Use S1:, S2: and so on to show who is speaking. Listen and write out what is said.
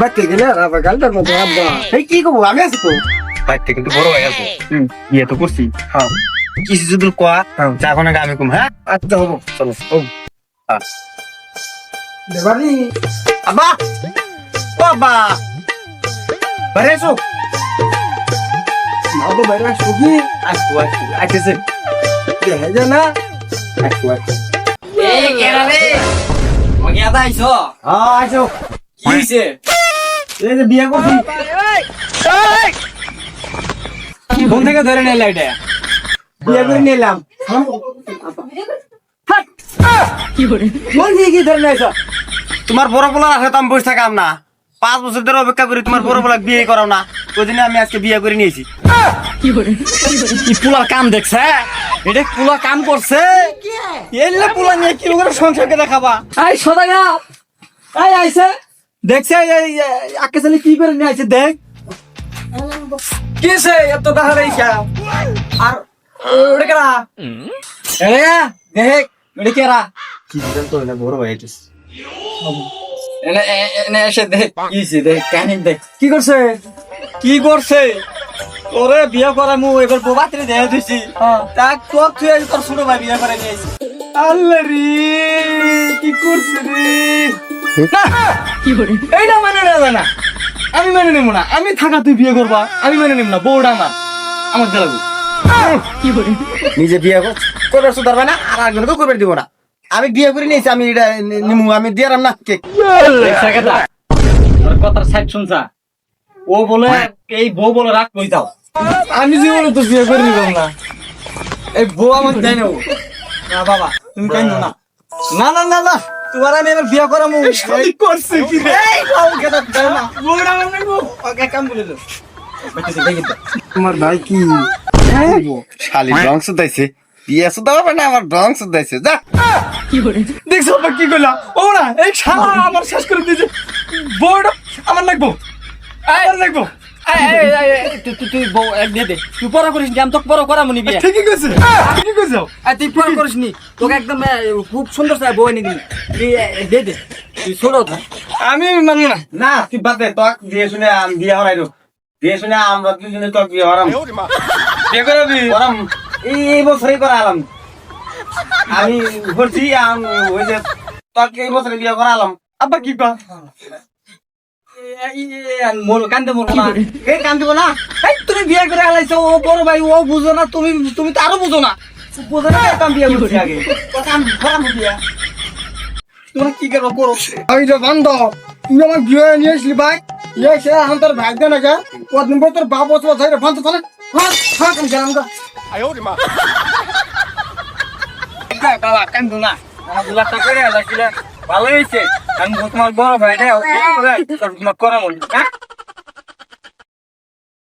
S1: বাচ্চা গেলে আর আবার গালটার মতো আব্বা
S2: এই কি করব আমি আছি তো
S3: বাড়িতে কিন্তু বড় হয়ে গেছে
S2: হুম।
S3: বিয়ে তো করছি
S2: হ্যাঁ
S3: কিছু যদি কোয়া
S2: হ্যাঁ।
S3: যা এখন আগে আমি কম হ্যাঁ
S2: আচ্ছা হব
S3: চলো
S1: দেবানি
S2: আব্বা ও আব্বা বাইরে এসো
S1: আব্বা বাইরে সুখী
S2: আসব আসব আইতেছে
S1: দেখা যায় না
S2: আসব আসব
S4: এই কেডা রে মগে আদা আইছো
S2: হ্যাঁ আসো
S4: কি হইছে
S2: এই যে বিয়ে করছি।
S4: কোন থেকে ধরে নিলে এটা?
S2: বিয়ে করে নিলাম
S1: কি ধরে নাইছ
S2: তোমার বড় বলার আছে তো আমি বসে থাকাম না। পাঁচ বছর ধরে অপেক্ষা করি তোমার বড় বলা বিয়ে করাও না। ওই জন্য আমি আজকে বিয়ে করে নিয়েছি।
S4: কি পুলার কাম দেখছে? এটা পুলা কাম করছে?
S2: এলে পোলা নিয়ে কি করে সংসারকে দেখাবা?
S1: আই সদাগা আই আইছে। দেখছে আকে চালি কি করে নিয়ে দেখ। কিসে এত দেখা রইছা আর ওটা কেরা দেখ ওটা কেরা
S2: কি দিবেন তো না বড় ভাই এটা
S4: এনে এসে দেখ দেখ কাহিনী দেখ।
S1: কি করছে?
S4: কি করছে? ওরে বিয়ে করা মু এবার প্রবাত্রে দেয়া দিছি। তাক তোর তুই তোর ছোট ভাই বিয়ে করে নিয়ে আইছি
S1: আল্লাহ রে কি করছে রে?
S4: এইটা মানে নেবে না আমি মেনে নেব না। আমি থাকা তুই বিয়ে করবা আমি মেনে নেব না। বউটা আমার। আমার দেলাবো
S2: নিজে বিয়ে কর- করে সুদার না আর একজনকে করবে দিব না। আমি বিয়ে করে নিয়েছি আমি এটা নিমু আমি দিয়ে না কেক।
S4: কথার সাইড শুনছা ও বলে এই বউ বলে রাগ কই দাও
S1: আমি জীবনে তো বিয়ে করে নিলাম না।
S4: এই বউ আমার দেয় না। না বাবা তুমি কেন না। না না না না। তোমার আমি এবার বিয়ে করামু।
S1: কি করছে কি রে?
S4: এই কেটা না। ওকে কাম বলে দাও।
S1: তোমার ভাই কি
S2: শালি রং সুদাইছে বিয়ে সুদা পারবে না আমার রং সুদাইছে যা।
S1: দেখছ বাবা কি কইলা? ও না এই শালা আমার শেষ করে দিয়েছে। বউটা আমার লাগবো। আমার লাগবো।
S4: তুই তুই তুই বউ এক দিয়ে দে। তুই পড়া করিস নি আমি তোকে বিয়ে।
S1: ঠিকই কইছো।
S4: আর তুই করিস নি। তোকে একদম খুব সুন্দর সাথে বউ এনে দিবি। তুই দে দে। তুই ছোট
S1: আমি মানি না।
S2: না তুই বাদ দে তোক দিয়ে শুনে আমি বিয়ে হরাই দো দিয়ে শুনে আমরা দুজনে তোক বিয়ে হরাম।
S1: বিয়ে করবি
S2: হরাম। এই বছরই করালাম। আমি আম ওই যে তোক এই বছরে বিয়ে করালাম।
S1: আব্বা কি কয়
S4: মোর কান্দে মোর না
S2: এই কান দিব না
S4: এই তুমি বিয়ে করে আলাইছো ও বড় ভাই ও বুঝো না তুমি তুমি তো আরও বুঝো না
S2: বোঝে না করাম বিয়ে
S4: তোমরা কি করব করো
S1: আমি তো বন্ধ তুই আমার বিয়ে নিয়ে আসলি ভাই ইয়ে তোর ভাগ দে না কে কদিন পর তোর বাপ বছর ধরে বন্ধ চলে হ্যাঁ হ্যাঁ আমি গেলাম
S4: ভালো হয়েছে। আমি তোমার বড় ভাই রে তোমার করা মনে হ্যাঁ?